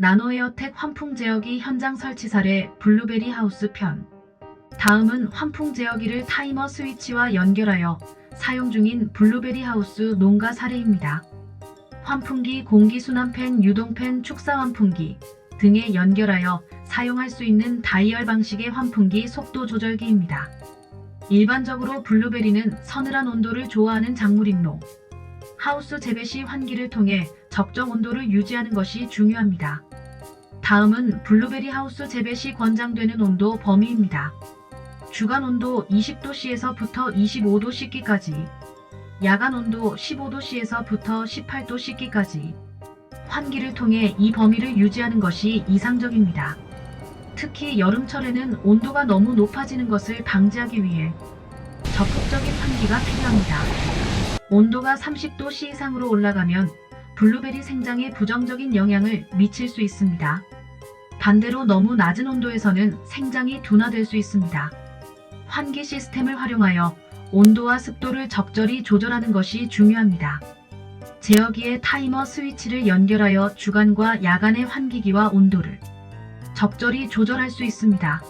나노에어텍 환풍 제어기 현장 설치 사례 블루베리 하우스 편. 다음은 환풍 제어기를 타이머 스위치와 연결하여 사용 중인 블루베리 하우스 농가 사례입니다. 환풍기, 공기순환팬, 유동팬, 축사 환풍기 등에 연결하여 사용할 수 있는 다이얼 방식의 환풍기 속도 조절기입니다. 일반적으로 블루베리는 서늘한 온도를 좋아하는 작물이므로 하우스 재배 시 환기를 통해 적정 온도를 유지하는 것이 중요합니다. 다음은 블루베리 하우스 재배 시 권장되는 온도 범위입니다. 주간 온도 20도씨에서부터 25도씨까지, 야간 온도 15도씨에서부터 18도씨까지 환기를 통해 이 범위를 유지하는 것이 이상적입니다. 특히 여름철에는 온도가 너무 높아지는 것을 방지하기 위해 적극적인 환기가 필요합니다. 온도가 30도씨 이상으로 올라가면 블루베리 생장에 부정적인 영향을 미칠 수 있습니다. 반대로 너무 낮은 온도에서는 생장이 둔화될 수 있습니다. 환기 시스템을 활용하여 온도와 습도를 적절히 조절하는 것이 중요합니다. 제어기에 타이머 스위치를 연결하여 주간과 야간의 환기기와 온도를 적절히 조절할 수 있습니다.